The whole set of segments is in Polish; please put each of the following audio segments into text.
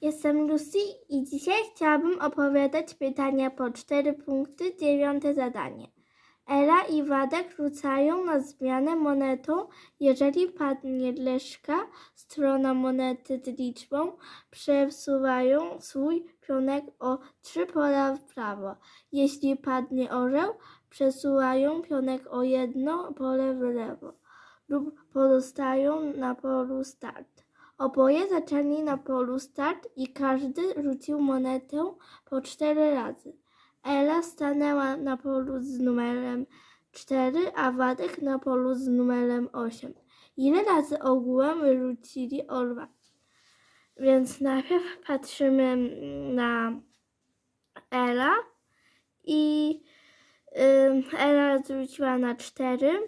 Jestem Lucy i dzisiaj chciałabym opowiadać pytania po cztery punkty, dziewiąte zadanie. Ela i Wadek rzucają na zmianę monetą. Jeżeli padnie leszka, strona monety z liczbą, przesuwają swój pionek o trzy pola w prawo. Jeśli padnie orzeł, przesuwają pionek o jedno pole w lewo lub pozostają na polu start. Oboje zaczęli na polu start i każdy rzucił monetę po cztery razy. Ela stanęła na polu z numerem 4, a Wadek na polu z numerem 8. Ile razy ogółem rzucili orła? Więc najpierw patrzymy na Ela i Ela zrzuciła na 4,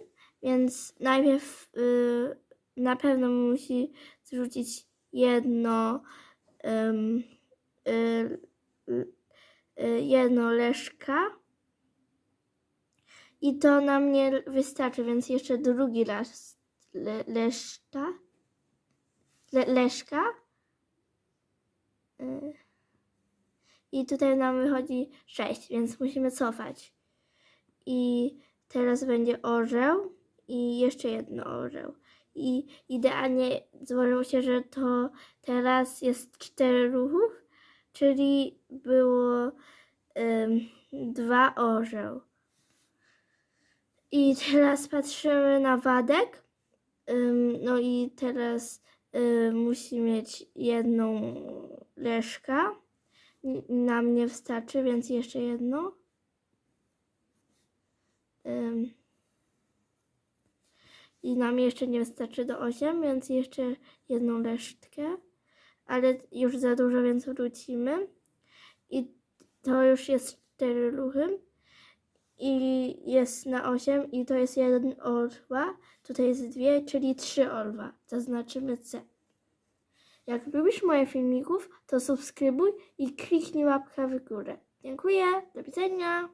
więc najpierw y, na pewno musi zrzucić jedno ym, y, y, jedno leszka. I to nam nie wystarczy, więc jeszcze drugi raz le, leszta. Le, leszka. Y, I tutaj nam wychodzi 6, więc musimy cofać. I teraz będzie orzeł i jeszcze jedno orzeł. I idealnie złożyło się, że to teraz jest cztery ruchów, czyli było dwa orzeł. I teraz patrzymy na wadek. No i teraz musi mieć jedną leszka. N- Nam nie wystarczy, więc jeszcze jedno. Ym, I nam jeszcze nie wystarczy do 8, więc jeszcze jedną resztkę. Ale już za dużo, więc wrócimy. I to już jest 4 ruchy. I jest na 8 i to jest jeden orła. Tutaj jest dwie, czyli 3 orła. Zaznaczymy C. Jak lubisz moje filmików, to subskrybuj i kliknij łapkę w górę. Dziękuję, do widzenia.